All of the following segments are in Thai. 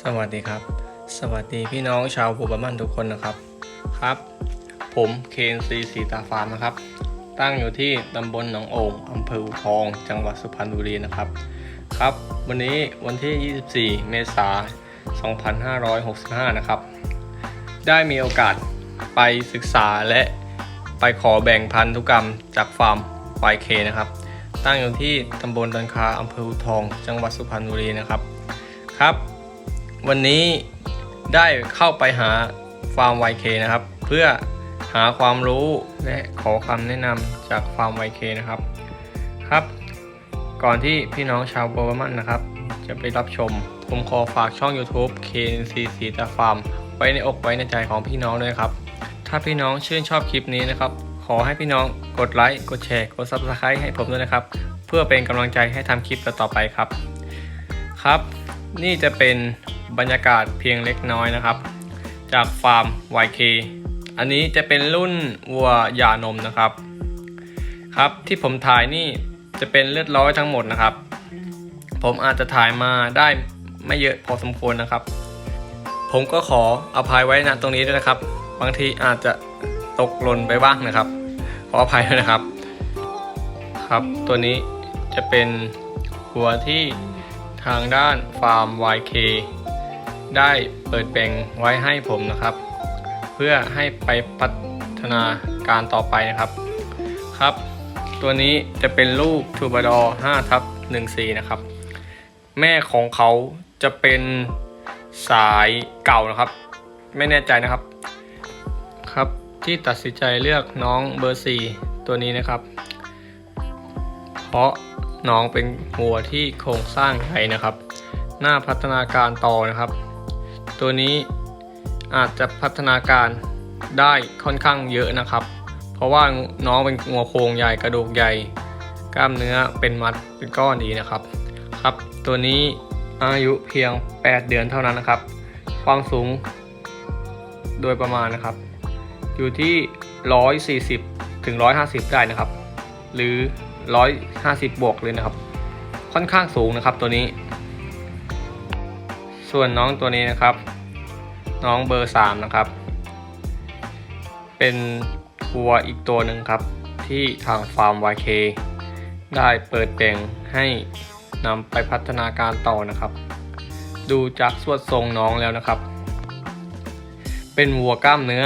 สวัสดีครับ สวัสดีพี่น้องชาวภูบามันทุกคนนะครับครับ ผมเคนซีสีตาฟาร์มนะครับ ตั้งอยู่ที่ตำบลหนองโอ่งอำเภออูทอง จังหวัดสุพรรณบุรีนะครับ ครับ วันนี้วันที่ 24 เมษายน 2565 นะครับ ได้มีโอกาสไปศึกษาและไปขอแบ่งพันธุกรรมจากฟาร์ม YK นะครับ ตั้งอยู่ที่ตำบลดันคาอำเภออูทอง จังหวัดสุพรรณบุรีนะครับ ครับ วันนี้ได้เข้าไปหาฟาร์ม YK นะครับ เพื่อหาความรู้และขอคำแนะนำจากฟาร์ม YK นะครับครับ ก่อนที่พี่น้องชาวโบรามันนะครับ จะไปรับชม ผมขอฝากช่อง YouTube KNC สีตาฟาร์มไว้ในอกไว้ในใจของพี่น้องด้วยครับ ถ้าพี่น้องชื่นชอบคลิปนี้นะครับ ขอให้พี่น้องกดไลค์กดแชร์กด Subscribe ให้ผมด้วยนะครับ เพื่อเป็นกำลังใจให้ทำคลิปต่อๆไปครับ ครับ นี่จะเป็นบรรยากาศเพียงเล็กน้อยนะครับ จากฟาร์ม YK อันนี้จะเป็นรุ่นวัวหย่านมนะครับ ครับที่ผมถ่ายนี่จะเป็นเลือดร้อยทั้งหมดนะครับ ผมอาจจะถ่ายมาได้ไม่เยอะพอสมควรนะครับ ผมก็ขออภัยไว้ณตรงนี้ด้วยนะครับ บางทีอาจจะตกหล่นไปบ้างนะครับ ขออภัยด้วยนะครับ ครับตัวนี้จะเป็นหัวที่ ทางด้านฟาร์ม YK ได้เปิดแบ่งไว้ให้ผมนะครับ เพื่อให้ไปพัฒนาการต่อไปนะครับครับ ตัวนี้จะเป็นลูกทูบาดอ5ทับ14 นะครับ แม่ของเขาจะเป็นสายเก่านะครับ ไม่แน่ใจนะครับ ครับที่ตัดสินใจเลือกน้องเบอร์ 4 ตัวนี้นะครับ เพราะ น้องเป็นหัวที่โครงสร้างใหญ่นะครับ หน้าพัฒนาการต่อนะครับ ตัวนี้อาจจะพัฒนาการได้ค่อนข้างเยอะนะครับ เพราะว่าน้องเป็นหัวโครงใหญ่กระดูกใหญ่ กล้ามเนื้อเป็นมัดเป็นก้อนดีนะครับ ครับ ตัวนี้อายุเพียง 8 เดือนเท่านั้นนะครับ ความสูง โดยประมาณนะครับ อยู่ที่ 140 ถึง 150 ได้นะครับ หรือ 150 บวกเลยนะครับ ค่อนข้างสูงนะครับตัวนี้ ส่วนน้องตัวนี้นะครับ น้องเบอร์ 3 นะครับ เป็นวัวอีกตัวหนึ่งครับ ที่ทางฟาร์ม YK ได้เปิดแบ่งให้นำไปพัฒนาการต่อนะครับ ดูจากสวดทรงน้องแล้วนะครับ เป็นวัวกล้ามเนื้อ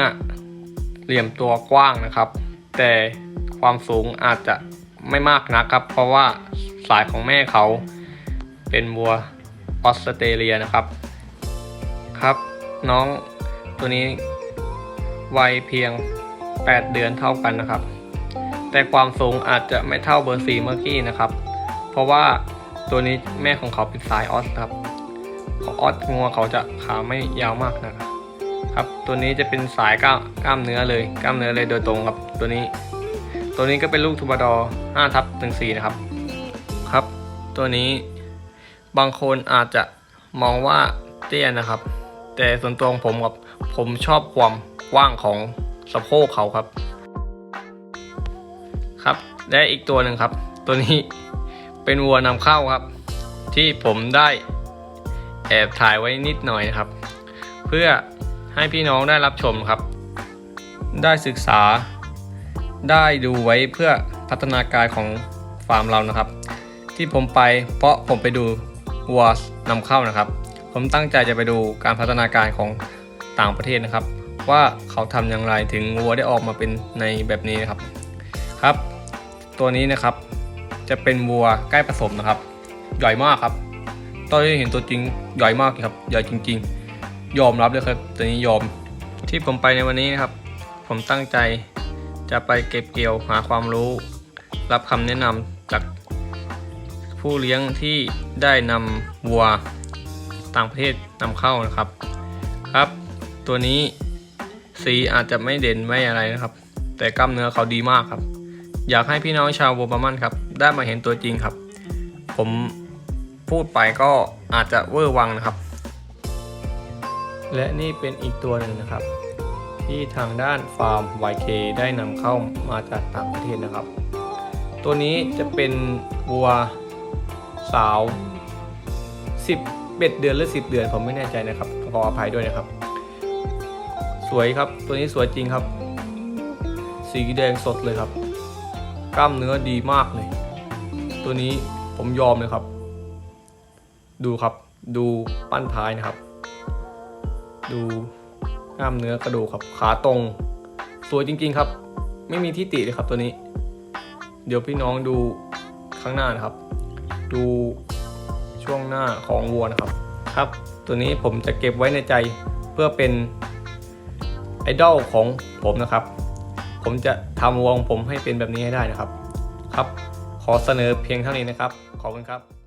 เหลี่ยมตัวกว้างนะครับ แต่ความสูงอาจจะ ไม่มากนะครับ เพราะว่าสายของแม่เขาเป็นวัวออสเตรเลียนะครับ ครับน้องตัวนี้วัยเพียง 8 เดือนเท่ากันนะครับ แต่ความสูงอาจจะไม่เท่าเบอร์สี่เมื่อกี้นะครับ เพราะว่าตัวนี้แม่ของเขาเป็นสายออสครับของออสงัวเขาจะขาไม่ยาวมากนะครับ ครับตัวนี้จะเป็นสายกล้ามกล้ามเนื้อเลยกล้ามเนื้อเลยโดยตรงครับตัวนี้ ตัวนี้ก็เป็นลูกทูบาดอ5ทับ14นะครับ ครับ ตัวนี้บางคนอาจจะมองว่าเตี้ยนะครับ แต่ส่วนตัวของผมครับผมชอบความกว้างของสะโพกเขาครับ ครับและอีกตัวหนึ่งครับ ตัวนี้เป็นวัวนำเข้าครับ ที่ผมได้แอบถ่ายไว้นิดหน่อยนะครับ เพื่อให้พี่น้องได้รับชมครับ ได้ศึกษา ได้ดูไว้เพื่อพัฒนาการของฟาร์มเรานะครับ ที่ผมไปเพราะผมไปดูวัวนำเข้านะครับ ผมตั้งใจจะไปดูการพัฒนาการของต่างประเทศนะครับ ว่าเขาทำอย่างไรถึงวัวได้ออกมาเป็นในแบบนี้นะครับครับ ตัวนี้นะครับจะเป็นวัวใกล้ผสมนะครับใหญ่มากครับตอนที่เห็นตัวจริงใหญ่มากครับใหญ่จริง ๆ ยอมรับเลยครับตัวนี้ยอมที่ผมไปในวันนี้นะครับ ผมตั้งใจ จะไปเก็บเกี่ยวหาความรู้ รับคำแนะนำจากผู้เลี้ยงที่ได้นำวัวต่างประเทศนำเข้านะครับ ครับ ตัวนี้สีอาจจะไม่เด่นไม่อะไรนะครับ แต่กล้ามเนื้อเขาดีมากครับ อยากให้พี่น้องชาวโบรามันครับ ได้มาเห็นตัวจริงครับ ผมพูดไปก็อาจจะเวอร์วังนะครับ และนี่เป็นอีกตัวหนึ่งนะครับ ที่ทางด้านฟาร์ม YK ได้นำเข้ามาจากต่างประเทศนะครับ ตัวนี้จะเป็นวัวสาว 10 11เดือนหรือ 10 เดือนผมไม่แน่ใจนะครับขออภัยด้วยนะครับ สวยครับตัวนี้สวยจริงครับ สีแดงสดเลยครับ กล้ามเนื้อดีมากเลย ตัวนี้ผมยอมเลยครับ ดูครับดูปั้นท้ายนะครับ ดู กล้ามเนื้อกระดูกครับขาตรง สวยจริงๆครับ ไม่มีที่ติเลยครับตัวนี้ เดี๋ยวพี่น้องดูข้างหน้านะครับ ดูช่วงหน้าของวัวนะครับครับ ตัวนี้ผมจะเก็บไว้ในใจเพื่อเป็นไอดอลของผมนะครับ ผมจะทำวัวของผมให้เป็นแบบนี้ให้ได้นะครับ ครับ ขอเสนอเพียงเท่านี้นะครับ ขอบคุณครับ